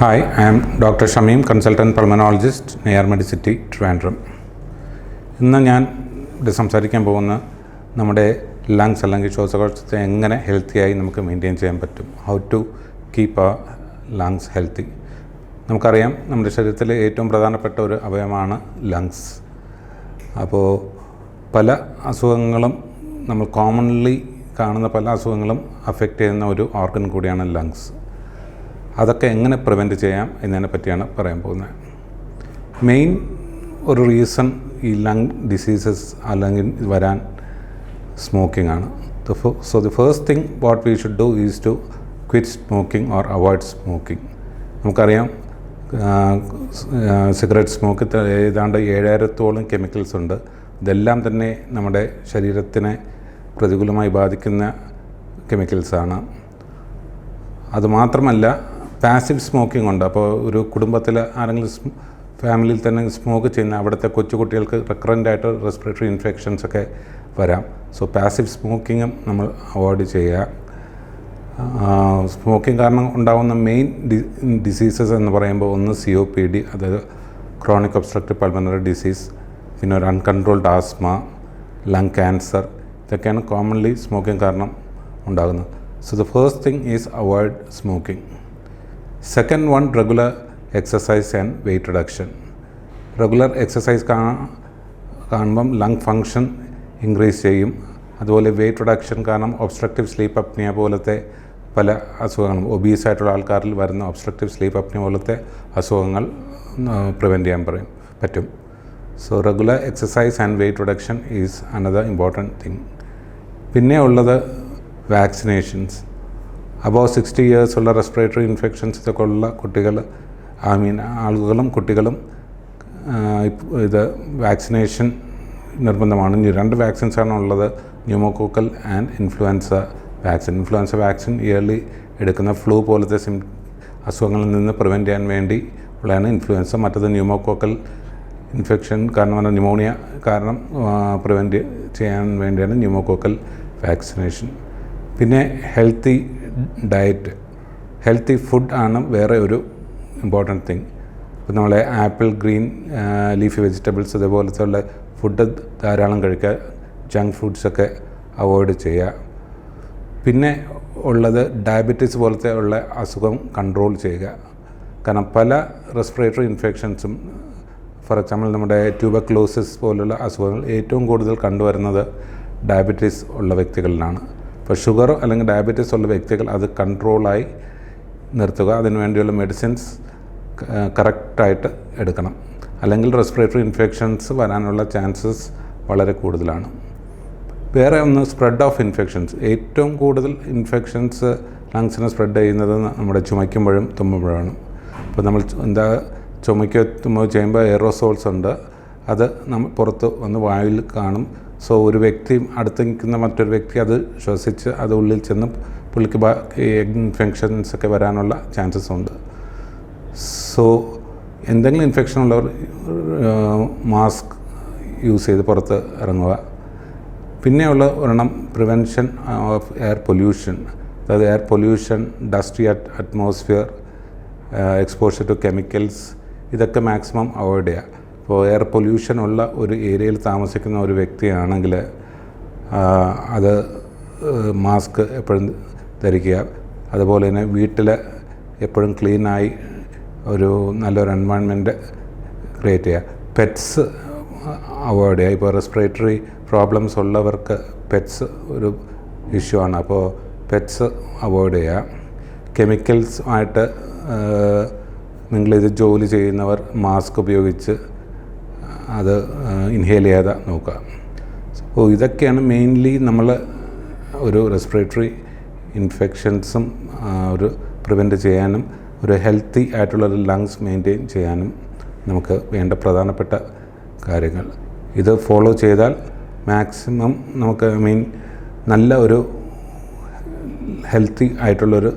Hi I am doctor Shameem consultant pulmonologist near Medicity Trivandrum ഇന്ന് ഞാൻ ഇവിടെ സംസാരിക്കാൻ പോകുന്ന നമ്മുടെ ലങ്സ് അല്ലെങ്കിൽ ശ്വാസകോശത്തെ എങ്ങനെ ഹെൽത്തിയായി നമുക്ക് മെയിന്റെയിൻ ചെയ്യാൻ പറ്റും? How to keep a lungs healthy നമുക്കറിയാം നമ്മുടെ ശരീരത്തിലെ ഏറ്റവും പ്രധാനപ്പെട്ട ഒരു അവയവമാണ് ലങ്സ് അപ്പോൾ പല അസുഖങ്ങളും നമ്മൾ കോമൺലി കാണുന്ന പല അസുഖങ്ങളും അഫക്റ്റ് ചെയ്യുന്ന ഒരു ഓർഗൻ കൂടിയാണ് ലങ്സ് അതൊക്കെ എങ്ങനെ പ്രിവെന്റ് ചെയ്യാം എന്നതിനെ പറ്റിയാണ് പറയാൻ പോകുന്നത്. മെയിൻ ഒരു റീസൺ ഈ ലങ് ഡിസീസസ് അല്ലെങ്കിൽ വരാൻ സ്മോക്കിംഗ് ആണ്. So the first thing what we should do is to quit smoking or avoid smoking നമുക്കറിയാം സിഗരറ്റ് സ്മോക്ക് ഏതാണ്ട് ഏഴായിരത്തോളം കെമിക്കൽസ് ഉണ്ട്. ഇതെല്ലാം തന്നെ നമ്മുടെ ശരീരത്തിനെ പ്രതികൂലമായി ബാധിക്കുന്ന കെമിക്കൽസാണ് അതുമാത്രമല്ല പാസീവ് സ്മോക്കിംഗ് ഉണ്ട്. അപ്പോൾ ഒരു കുടുംബത്തിൽ ആരെങ്കിലും ഫാമിലിയിൽ തന്നെ സ്മോക്ക് ചെയ്യുന്ന അവിടുത്തെ കൊച്ചുകുട്ടികൾക്ക് റെക്കറന്റ് ആയിട്ട് റെസ്പിറേറ്ററി ഇൻഫെക്ഷൻസ് ഒക്കെ വരാം. സോ പാസീവ് സ്മോക്കിങ്ങും നമ്മൾ അവോയ്ഡ് ചെയ്യുക. സ്മോക്കിംഗ് കാരണം ഉണ്ടാകുന്ന മെയിൻ ഡിസീസസ് എന്ന് പറയുമ്പോൾ ഒന്ന് സി ഒ പി ഡി അതായത് ക്രോണിക് ഒബ്സ്ട്രക്റ്റീവ് പൾമനറി ഡിസീസ് പിന്നെ ഒരു അൺകൺട്രോൾഡ് ആസ്മ ലങ് ക്യാൻസർ ഇതൊക്കെയാണ് കോമൺലി സ്മോക്കിംഗ് കാരണം ഉണ്ടാകുന്നത്. So the first thing is avoid smoking second one regular exercise and weight reduction regular exercise കാണാൻ കാണുമ്പം ലങ് ഫങ്ഷൻ ഇൻക്രീസ് ചെയ്യും. അതുപോലെ വെയ്റ്റ് റിഡക്ഷൻ കാരണം ഒബ്സ്ട്രക്റ്റീവ് സ്ലീപ്പ് അപ്നിയ പോലത്തെ പല അസുഖങ്ങളും. ഒബീസ് ആയിട്ടുള്ള ആൾക്കാരിൽ വരുന്ന ഒബ്സ്ട്രക്റ്റീവ് സ്ലീപ്പ് അപ്നിയ പോലത്തെ അസുഖങ്ങൾ പ്രിവെന്റ് ചെയ്യാൻ പറയും പറ്റും. So regular exercise and weight reduction is another important thing പിന്നെ ഉള്ളത് വാക്സിനേഷൻസ് അബവ് സിക്സ്റ്റി ഇയേഴ്സ് ഉള്ള റെസ്പിറേറ്ററി ഇൻഫെക്ഷൻസ് ഇതൊക്കെ ഉള്ള കുട്ടികൾ ഐ മീൻ ആളുകളും കുട്ടികളും ഇത് വാക്സിനേഷൻ നിർബന്ധമാണ്. രണ്ട് വാക്സിൻസാണ് ഉള്ളത്. Pneumococcal and influenza vaccine influenza vaccine yearly എടുക്കുന്ന ഫ്ലൂ പോലത്തെ സിം അസുഖങ്ങളിൽ നിന്ന് പ്രിവെന്റ് ചെയ്യാൻ വേണ്ടി ഉള്ളതാണ് ഇൻഫ്ലുവൻസ മറ്റത് ന്യൂമോക്കോക്കൽ ഇൻഫെക്ഷൻ കാരണം ന്യൂമോണിയ കാരണം പ്രിവെന്റ് ചെയ്യാൻ വേണ്ടിയാണ് ന്യൂമോക്കോക്കൽ വാക്സിനേഷൻ പിന്നെ ഹെൽത്തി ഡയറ്റ് ഹെൽത്തി ഫുഡ് ആണ് വേറെ ഒരു ഇമ്പോർട്ടന്റ് തിങ് ഇപ്പോൾ നമ്മളെ ആപ്പിൾ ഗ്രീൻ ലീഫി വെജിറ്റബിൾസ് ഇതേപോലത്തെ ഉള്ള ഫുഡ് ധാരാളം കഴിക്കുക ജങ്ക് ഫുഡ്സൊക്കെ അവോയ്ഡ് ചെയ്യുക. പിന്നെ ഉള്ളത് ഡയബറ്റീസ് പോലത്തെ ഉള്ള അസുഖം കൺട്രോൾ ചെയ്യുക. കാരണം പല റെസ്പിറേറ്ററി ഇൻഫെക്ഷൻസും ഫോർ എക്സാമ്പിൾ നമ്മുടെ ട്യൂബക്ലോസിസ് പോലുള്ള അസുഖങ്ങൾ ഏറ്റവും കൂടുതൽ കണ്ടുവരുന്നത് ഡയബറ്റീസ് ഉള്ള വ്യക്തികളിലാണ്. ഇപ്പോൾ ഷുഗർ അല്ലെങ്കിൽ ഡയബറ്റീസ് ഉള്ള വ്യക്തികൾ അത് കൺട്രോളായി നിർത്തുക. അതിന് വേണ്ടിയുള്ള മെഡിസിൻസ് കറക്റ്റായിട്ട് എടുക്കണം. അല്ലെങ്കിൽ റെസ്പിറേറ്ററി ഇൻഫെക്ഷൻസ് വരാനുള്ള ചാൻസസ് വളരെ കൂടുതലാണ്. വേറെ ഒന്ന് സ്പ്രെഡ് ഓഫ് ഇൻഫെക്ഷൻസ്. ഏറ്റവും കൂടുതൽ ഇൻഫെക്ഷൻസ് ലങ്സിനെ സ്പ്രെഡ് ചെയ്യുന്നത് നമ്മുടെ ചുമയ്ക്കുമ്പോഴും തുമ്മുമ്പോഴാണ്. അപ്പോൾ നമ്മൾ എന്താ ചുമയ്ക്കോ തുമ്മോ ചെയ്യുമ്പോൾ എയറോസോൾസ് ഉണ്ട്. അത് നമ്മൾ പുറത്ത് വന്ന് വായിൽ കാണും. സോ ഒരു വ്യക്തി അടുത്ത് നിൽക്കുന്ന മറ്റൊരു വ്യക്തി അത് ശ്വസിച്ച് അത് ഉള്ളിൽ ചെന്ന് പുള്ളിക്ക് ഇൻഫെക്ഷൻസ് ഒക്കെ വരാനുള്ള ചാൻസസ് ഉണ്ട്. സോ എന്തെങ്കിലും ഇൻഫെക്ഷൻ ഉള്ളവർ മാസ്ക് യൂസ് ചെയ്ത് പുറത്ത് ഇറങ്ങുക. പിന്നെയുള്ള ഒരെണ്ണം പ്രിവെൻഷൻ ഓഫ് എയർ പൊല്യൂഷൻ അതായത് air pollution dusty at atmosphere exposure to chemicals ഇതൊക്കെ മാക്സിമം അവോയ്ഡ് ചെയ്യുക. ഇപ്പോൾ എയർ പൊല്യൂഷൻ ഉള്ള ഒരു ഏരിയയിൽ താമസിക്കുന്ന ഒരു വ്യക്തിയാണെങ്കിൽ അത് മാസ്ക് എപ്പോഴും ധരിക്കുക. അതുപോലെ തന്നെ വീട്ടിൽ എപ്പോഴും ക്ലീനായി ഒരു നല്ലൊരു എൻവയൺമെന്റ് ക്രിയേറ്റ് ചെയ്യുക. പെറ്റ്സ് അവോയ്ഡ് ചെയ്യുക. ഇപ്പോൾ റെസ്പിറേറ്ററി പ്രോബ്ലംസ് ഉള്ളവർക്ക് പെറ്റ്സ് ഒരു ഇഷ്യൂ ആണ്. അപ്പോൾ പെറ്റ്സ് അവോയ്ഡ് ചെയ്യുക. കെമിക്കൽസ് ആയിട്ട് നിങ്ങൾ ഇത് ജോലി ചെയ്യുന്നവർ മാസ്ക് ഉപയോഗിച്ച് അത് ഇൻഹേൽ ചെയ്യാതെ നോക്കുക. അപ്പോൾ ഇതൊക്കെയാണ് മെയിൻലി നമ്മൾ ഒരു റെസ്പിറേറ്ററി ഇൻഫെക്ഷൻസും ഒരു പ്രിവെന്റ് ചെയ്യാനും ഒരു ഹെൽത്തി ആയിട്ടുള്ള ഒരു ലങ്സ് മെയിന്റെയിൻ ചെയ്യാനും നമുക്ക് വേണ്ട പ്രധാനപ്പെട്ട കാര്യങ്ങൾ. ഇത് ഫോളോ ചെയ്താൽ മാക്സിമം നമുക്ക് ഐ മീൻ നല്ല ഒരു ഹെൽത്തി ആയിട്ടുള്ളൊരു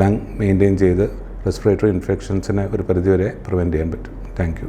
ലങ് മെയിന്റെയിൻ ചെയ്ത് റെസ്പിറേറ്ററി ഇൻഫെക്ഷൻസിനെ ഒരു പരിധിവരെ പ്രിവെന്റ് ചെയ്യാൻ പറ്റും. താങ്ക്